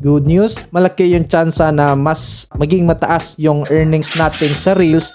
good news. Malaki yung tsansa na mas maging mataas yung earnings natin sa Reels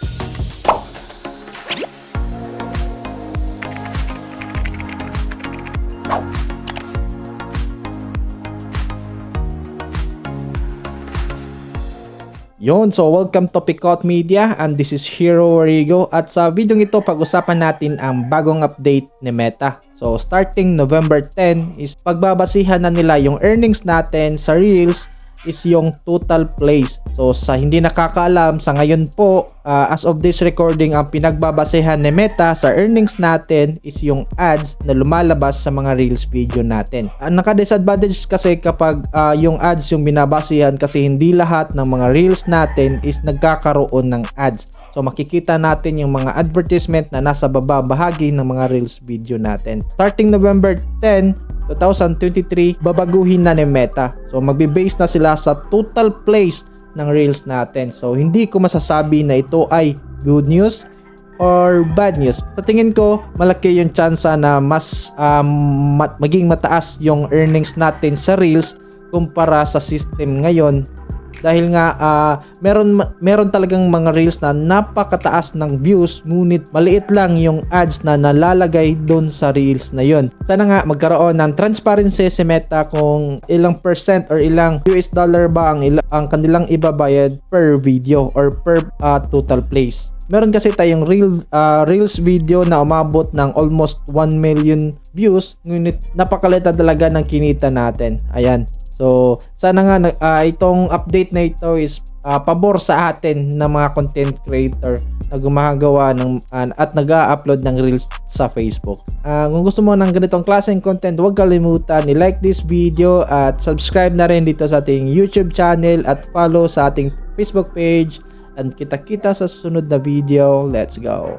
Yon, so welcome to Picot Media and this is Hero Rigo at sa video ito pag-usapan natin ang bagong update ni Meta. So starting November 10 is pagbabasihan na nila yung earnings natin sa Reels is yung total plays. So sa hindi nakakaalam, sa ngayon po, uh, as of this recording, ang pinagbabasehan ni Meta sa earnings natin is yung ads na lumalabas sa mga Reels video natin. Ang naka-disadvantage kasi kapag uh, yung ads yung binabasehan kasi hindi lahat ng mga Reels natin is nagkakaroon ng ads. So makikita natin yung mga advertisement na nasa baba bahagi ng mga Reels video natin. Starting November 10, 2023, babaguhin na ni Meta. So magbe-base na sila sa total plays ng Reels natin. So hindi ko masasabi na ito ay good news or bad news. Sa tingin ko, malaki yung tsansa na mas um, maging mataas yung earnings natin sa Reels kumpara sa system ngayon dahil nga uh, meron meron talagang mga reels na napakataas ng views ngunit maliit lang yung ads na nalalagay doon sa reels na yon. Sana nga magkaroon ng transparency si Meta kung ilang percent or ilang US dollar ba ang, ang kanilang ibabayad per video or per uh, total plays. Meron kasi tayong real, uh, Reels video na umabot ng almost 1 million views ngunit napakalita talaga ng kinita natin. Ayan. So, sana nga uh, itong update na ito is uh, pabor sa atin ng mga content creator na gumagawa ng uh, at nag-upload ng reels sa Facebook. Uh, kung gusto mo ng ganitong klaseng content, huwag kalimutan i-like this video at subscribe na rin dito sa ating YouTube channel at follow sa ating Facebook page. And kita-kita sa susunod na video. Let's go!